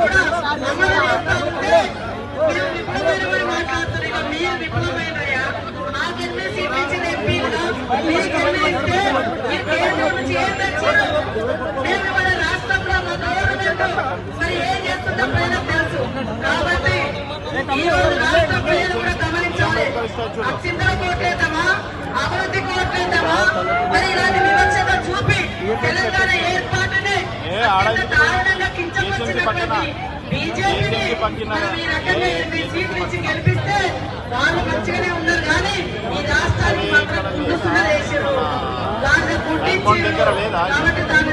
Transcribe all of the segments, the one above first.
కూడా అమలు అవుతా ఉంటే రాష్ట్రంలో ఈ రోజు రాష్ట్ర ప్రజలు కూడా గమనించాలి చూపి తెలంగాణ ఏర్పాటుని కారణంగా గెలిపిస్తే వాళ్ళు మంచిగానే ఉన్నారు కానీ ఈ రాష్ట్రాన్ని గుర్తించి కాబట్టి దాన్ని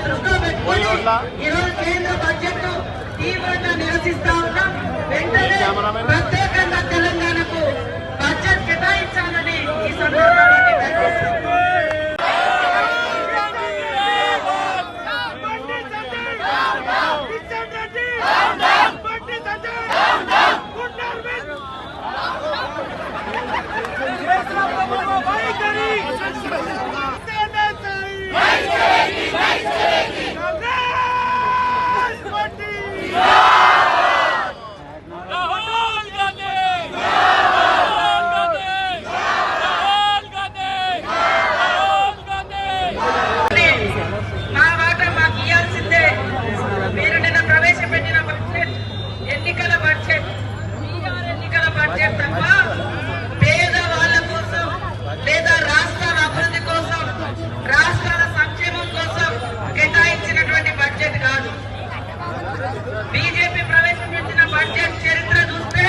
బీజేపీ ప్రవేశపెట్టిన బడ్జెట్ చరిత్ర చూస్తే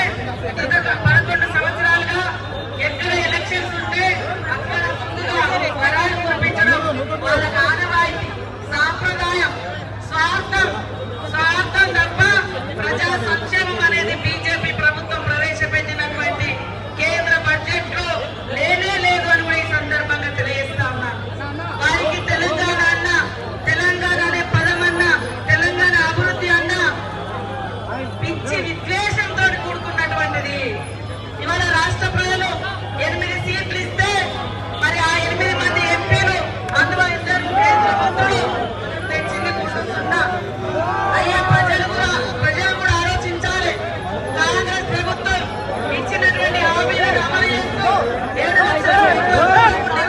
రాష్ట్ర ప్రజలు